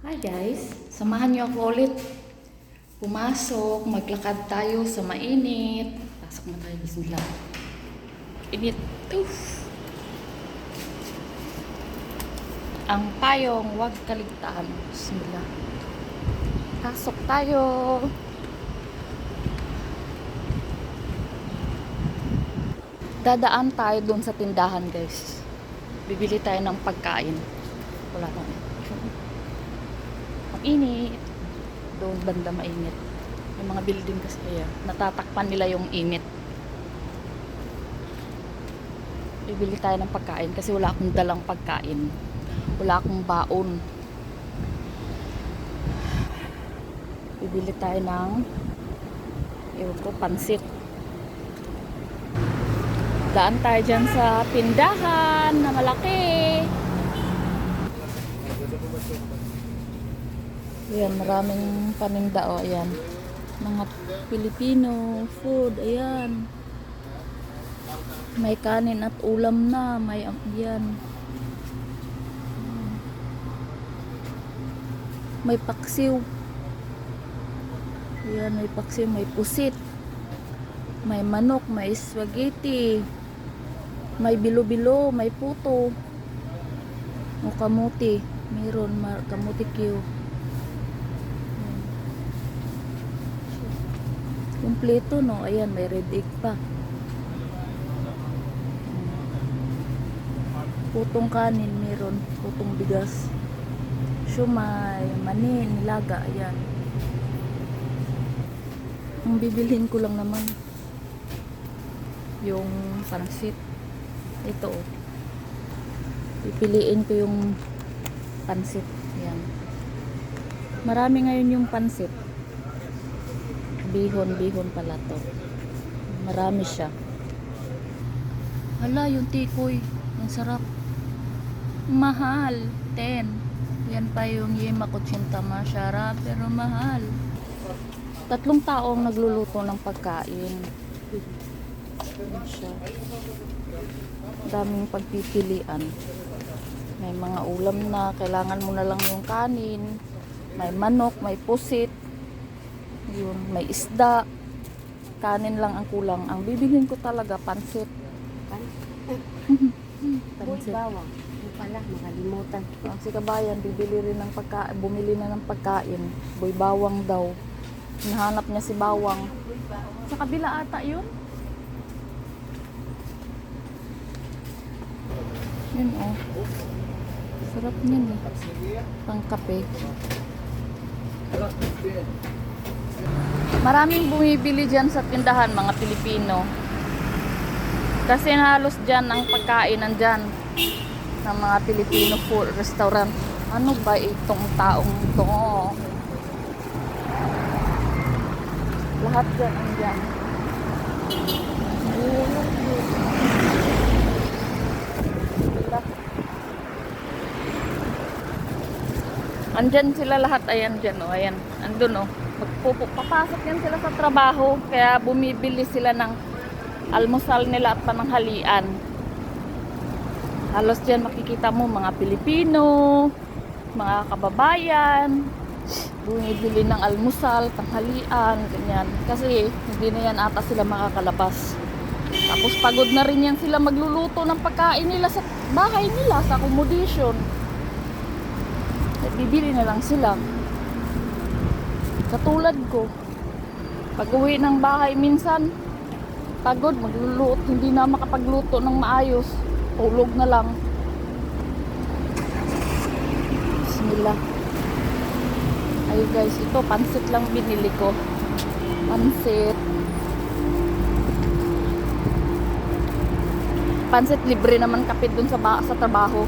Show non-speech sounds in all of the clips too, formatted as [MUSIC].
Hi guys, samahan niyo ako ulit. Pumasok, maglakad tayo sa mainit. Pasok na tayo, bismillah. Init. Uff. Ang payong, huwag kaligtaan. Bismillah. Pasok tayo. Dadaan tayo doon sa tindahan guys. Bibili tayo ng pagkain. Wala na. Init. Doon banda mainit. Yung mga building kasi kaya natatakpan nila yung init. Bibili tayo ng pagkain kasi wala akong dalang pagkain. Wala akong baon. Bibili tayo ng ewan ko, pansit. Daan tayo dyan sa tindahan na malaki. Ayan, maraming paninda o. Ayan. Mga Filipino food. Ayan. May kanin at ulam na. May, ayan. May paksiw. Ayan, may paksiw. May pusit. May manok. May spaghetti. May bilo-bilo. May puto. O kamuti. Meron. Kamuti Q. Kumpleto, no? Ayan, may red egg pa. Putong kanin, meron. Putong bigas. Shumay, mani, nilaga, ayan. Ang bibilhin ko lang naman. Yung pansit. Ito, oh. Pipiliin ko yung pansit. Ayan. Marami ngayon yung pansit. Bihon, bihon pala to. Marami siya. Hala, yung tikoy. Ang sarap. Mahal. 10. Yan pa yung yema kutsinta masyara, pero mahal. Tatlong tao ang nagluluto ng pagkain. Siya. Daming pagpipilian. May mga ulam na, kailangan mo na lang yung kanin. May manok, may pusit. Yun, may isda. Kanin lang ang kulang. Ang bibilhin ko talaga, pansit. Boy, Pansit. bawang. Yung pala, makalimutan. Ang si kabayan, bibili rin ng pagkain, bumili na ng pagkain. Boy bawang daw. Hinahanap niya si bawang. Sa kabila ata yun. Yun oh. Sarap niyan eh. Pang kape. Maraming bumibili dyan sa tindahan, mga Pilipino. Kasi halos dyan ang pagkain nandyan ng mga Filipino food restaurant. Ano ba itong taong to? Lahat dyan ang dyan. Andyan sila lahat, ayan dyan, oh, ayan, andun, oh. Magpupo, papasok yan sila sa trabaho, kaya bumibili sila ng almusal nila at pananghalian. Halos dyan makikita mo mga Pilipino, mga kababayan, bumibili ng almusal, tanghalian, ganyan. Kasi hindi na yan ata sila makakalabas. Tapos pagod na rin yan sila magluluto ng pagkain nila sa bahay nila, sa accommodation. At bibili na lang sila. Katulad ko, pag uwi ng bahay minsan, pagod, magluluto, hindi na makapagluto ng maayos. Tulog na lang. Bismillah. Ayun guys, ito pansit lang binili ko. Pansit. Pansit libre naman kapit dun sa, ba- sa trabaho.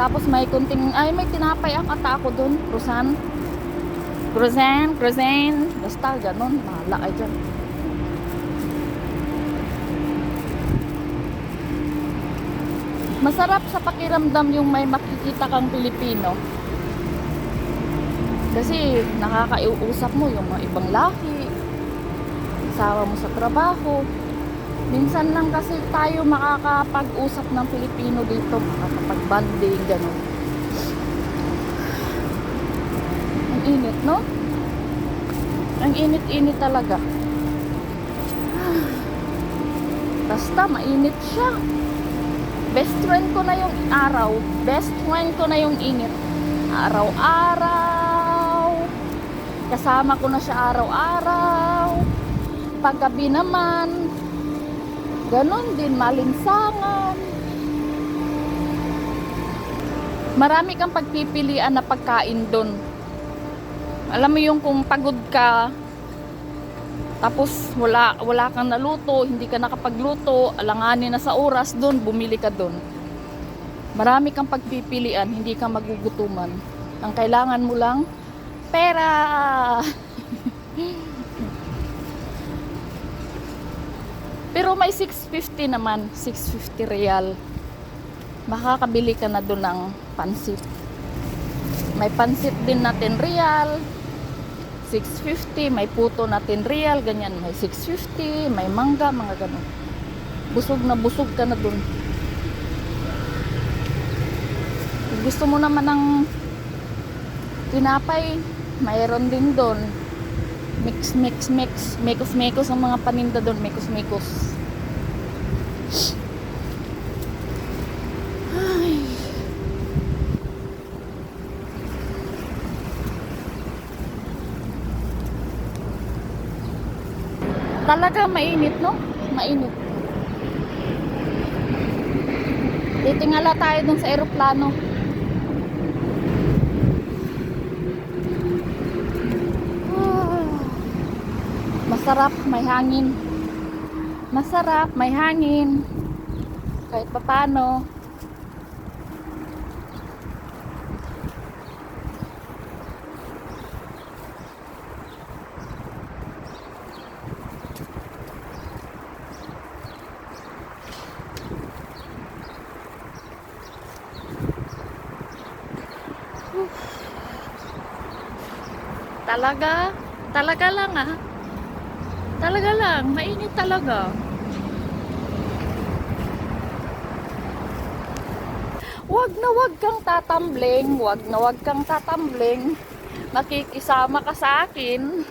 Tapos may kunting, ay may tinapay ang ata ako dun. Croissant. Croissant, croissant. Basta ganun, bahala kayo dyan. Masarap sa pakiramdam yung may makikita kang Pilipino. Kasi nakakaiusap mo yung mga ibang lahi. Kasama mo sa trabaho. Minsan lang kasi tayo makakapag-usap ng Pilipino dito, makakapag-banding, gano'n. Init, no? Ang init-init talaga. Basta mainit siya. Best friend ko na yung araw. Best friend ko na yung init. Araw-araw. Kasama ko na siya araw-araw. Paggabi naman. Ganon din, malinsangan. Marami kang pagpipilian na pagkain doon. Alam mo yung kung pagod ka, tapos wala, wala kang naluto, hindi ka nakapagluto, alanganin na sa oras doon, bumili ka doon. Marami kang pagpipilian, hindi ka magugutuman. Ang kailangan mo lang, pera! [LAUGHS] Pero may 650 naman, 650 real. Makakabili ka na doon ng pansit. May pansit din natin real, 650, may puto natin real, ganyan, may 650, may mangga, mga ganun. Busog na busog ka na dun. Gusto mo naman ng tinapay, mayroon din doon. Mix, mix, mix. Mekos, mekos ang mga paninda doon. Mekos, mekos. Talaga mainit, no? Mainit. Titingala tayo dun sa eroplano. Ah. Masarap, may hangin. Masarap, may hangin. Kahit papano. Talaga? Talaga lang ah. Talaga lang, mainit talaga. Wag na wag kang tatambling, wag na wag kang tatambling. Makikisama ka sa akin.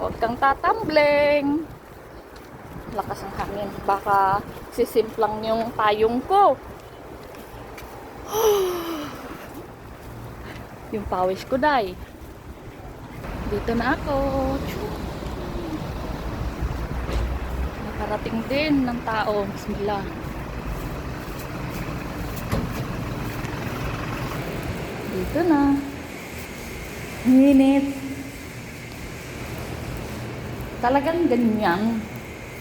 Wag kang tatambling. Lakas ng hangin. Baka sisimplang yung payong ko. [GASPS] yung pawis ko, day. Dito na ako. Nakarating din ng tao. Bismillah. Dito na. Minit. Talagang ganyan.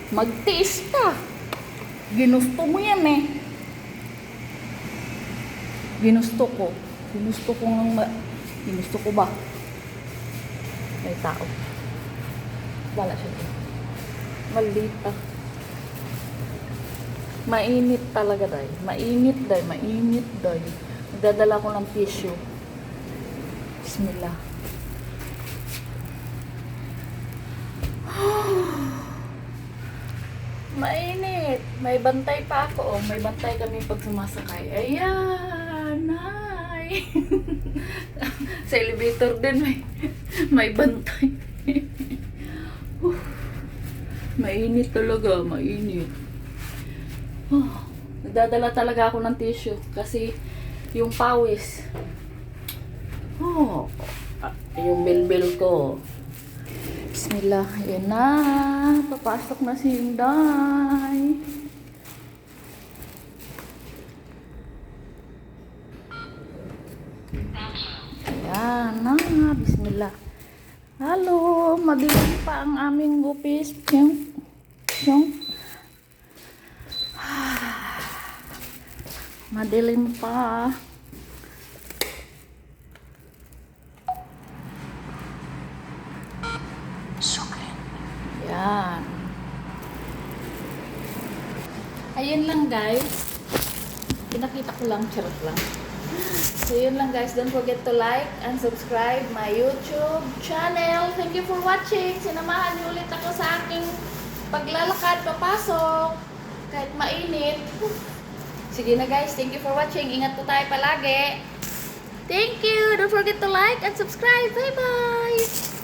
Magtiis ka. Ginusto mo yan eh. Ginusto ko. Ginusto ko ng ma- Ginusto ko ba? May tao. Wala siya dun. Malita. Mainit talaga, day. Mainit, day. Mainit, day. Dadala ko ng tissue. Bismillah. [SIGHS] Mainit. May bantay pa ako. Oh. May bantay kami pag sumasakay. Ayan. Hi. [LAUGHS] Sa elevator din may, may bantay. Whew. mainit talaga. Mainit. Oh, nagdadala talaga ako ng tissue kasi yung pawis. Oh, yung bilbil ko. Bismillah, yan na. Papasok na si Hinday. Yan na, bismillah. Halo, madilim pa ang aming gupis. Yung, yung. [SIGHS] Madilim pa. Yan. Ayun lang guys. Pinakita ko lang, charot lang. So yun lang guys, don't forget to like and subscribe my YouTube channel. Thank you for watching. Sinamahan niyo ulit ako sa aking paglalakad, papasok. Kahit mainit. Sige na guys, thank you for watching. Ingat po tayo palagi. Thank you! Don't forget to like and subscribe. Bye-bye!